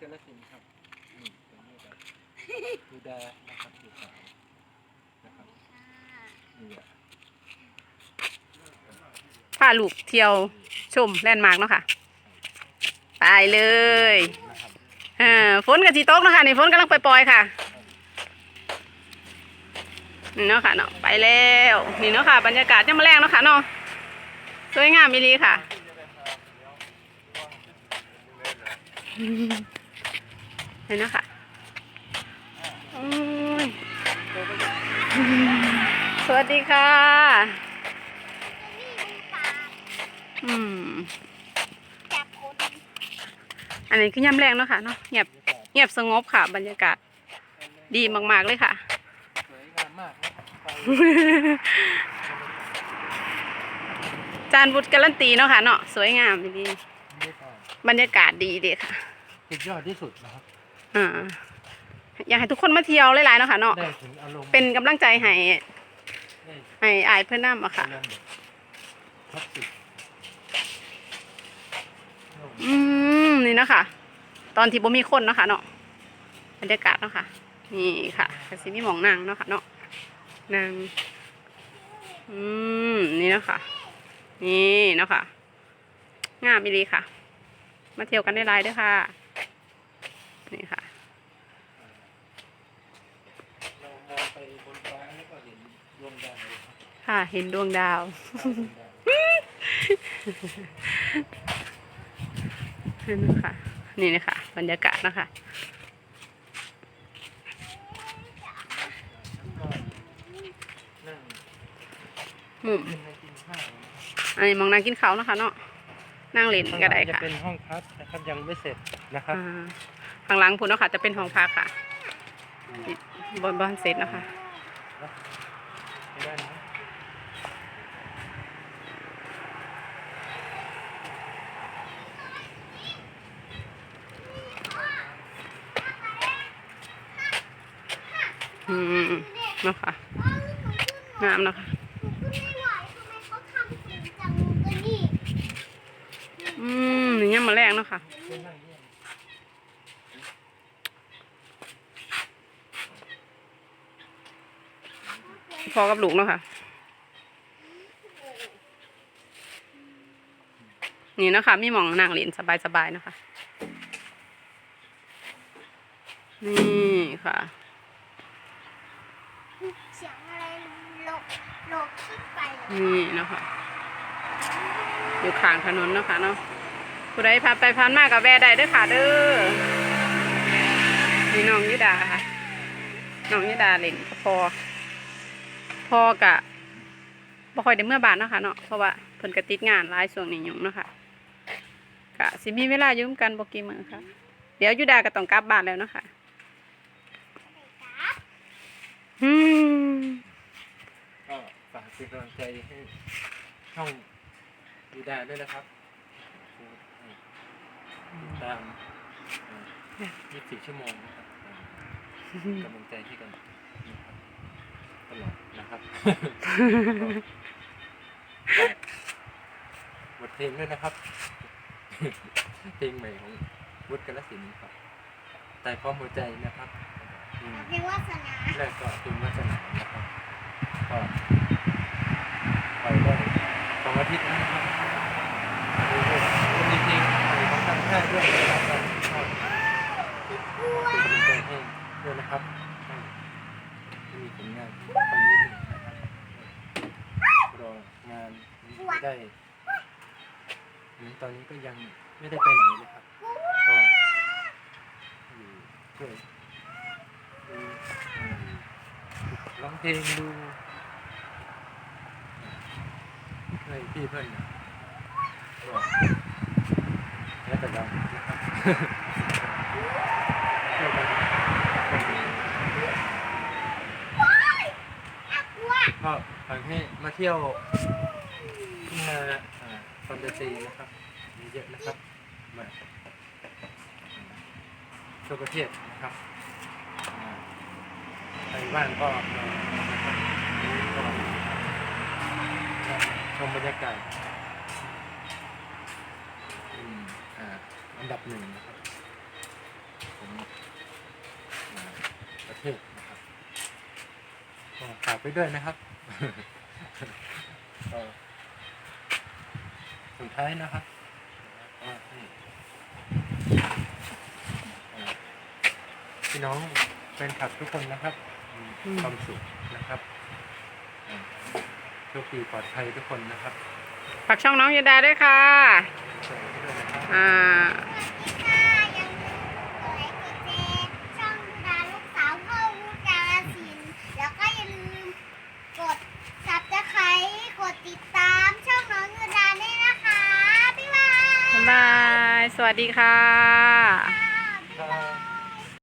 กาลสินธุ์ครับนี่ตรงนี้ครับดูแลนะครับดูสานะครับนี่อะพาลูกเที่ยวชมแลนด์มาร์กเนาะค่ะ ไปเลยนะครับเออฝนกับสีตกเนาะค่ะนี่ฝนกำลังปล่อยๆค่ะนี่เนาะค่ะเนาะไปแล้วนี่เนาะค่ะบรรยากาศยังมาแรงเนาะค่ะเนาะสวยงามมิลีค่ะ นี่เนาะค่ะโอ้ยสวัสดีค่ะ อืมจับคนอันนี้คือย่ำแรงเนาะค่ะเนาะเงียบเงียบสงบค่ะ บรรยากาศ ดีมาก ๆ เลยค่ะ จานบุตรการันตีเนาะค่ะเนาะสวยงามดี บรรยากาศดีเด็ค่ะ สุดยอดที่สุดนะครับ อ่า อยากให้ทุกคนมาเที่ยวหลายๆเนาะค่ะเนาะ ได้ถึงอารมณ์เป็นกำลังใจให้ได้ให้อายเพื่อนน้ำอะค่ะอารมณ์แบบคลาสสิกอืมนี่เนาะค่ะตอนที่บ่มีคนเนาะค่ะเนาะบรรยากาศเนาะค่ะ นี่ค่ะกสิมีหมองนางเนาะค่ะเนาะนางอืมนี่เนาะค่ะนี่เนาะค่ะงามอีหลีค่ะ มาเที่ยวกันได้หลายเด้วยค่ะ นี่ค่ะ เรามองไปบนฟ้าแล้วก็เห็นดวงดาวเลย ครับค่ะเห็นดวงดาว นี่นะคะนี่นะคะ บรรยากาศนะคะนั่งมุมกินอะไรกินข้าวนะครับอันนี้มองนางกินเขาวนะคะเนาะนั่งเล่นก็ได้จะค่ะเป็นห้องพักนะครับยังไม่เสร็จนะครับอ่าข้างหลังพุ่นเนาะค่ะ จะเป็นห้องพักค่ะบนบนเซตนะคะ ไม่ได้นะ อืมนะค่ะงามนะค่ะไม่ไหวทำไมเขาทำสีจังกันนี่อืมนี่ยังมาแรงเนาะค่ะพอกับลูกเนาะค่ะ นี่นะคะมีมองนั่งเล่นสบายๆเนาะคะ นี่ค่ะ เสียงอะไรหลบหลบขึ้ นไปเหรอนี่เนาะค่ะอยู่ข้างถนนเนาะค่ะเนาะผู้ใดผ่านไปผ่านมากับแวะได้เด้วยค่ะเด้อนี่น้องยุดาค่ะน้องยุดาเล่นกับพอ พอกะบ่ค่อยได้เมื่อบานเนาะค่ะเนาะเพราะว่าเพิ่นก็ติดงานหลายช่วงนี้ยุ่งเนาะค่ะกะสิมีเวลาอยุ่มกันบ่กี่มื้อค่ะ เดี๋ยวยุดาก็ต้องกลับบ้านแล้วเนาะค่ะครับอืมก็ฝาก เป็นกำลังใจให้ช่องดูดาด้วยนะครับติดตามเอ่อ24ชั่วโมงนะครับเอ่อกำลังใจให้กันนะครับตลอดนะครับบทเพลงด้วยนะครับ เพลงใหม่ของวุฒิกาลสินธุ์ครับแต่พร้อมหัวใจนะครับอืมเพลงวาสนาแรกก็เป็นวัฒนานะครับก็ ไปได้สองอาทิตย์นะครับดูด้วยมีเพลงใหม่ของทางค่ายด้วยนะครับก็ชอบเป็นกำลังใจให้ด้วยนะครับให้มีผลงานตรงนี้นะครับรองานไม่ได้อืมตอนนี้ก็ยังไม่ได้ไปไหนเลยครับก็อยู่ช่วยร้องเพลงดู เฮ้พี่เพื่อนนะแล้วแต่เรานะครับช่วยกันอักลัวก็ฝากให้มาเที่ยวที่มาอ่าคอนเดซีนะครับมีเยอะนะครับมาทั่วประเทศนะครับอ่าใครบ้านก็ช มบรรยากาศอืมอ่าอันดับหนึ่งนะครับถึงอ่าประเทศนะครับก็ฝากไปด้วยนะครับ ก็สุดท้ายนะครับก็ให้อ่าพี่น้องแฟนคลับทุกคนนะครับมีความสุขนะครับอ่าโช คดีปลอดภัยทุกคนนะครับฝากช่องน้องยดาด้วยค่ะสวัสดีด้วยนะครับ อ่าสวัสดีค่ะยังกดไลค์กดแชร์ช่องดาลูกสาวพ่อลูกกาลสินธุ์แล้วก็อย่าลืมกดซับสไครต์กดติดตามช่องน้องยูดาด้วยนะคะ บ๊ายบาย บ๊ายบาย สวัสดีค่ะ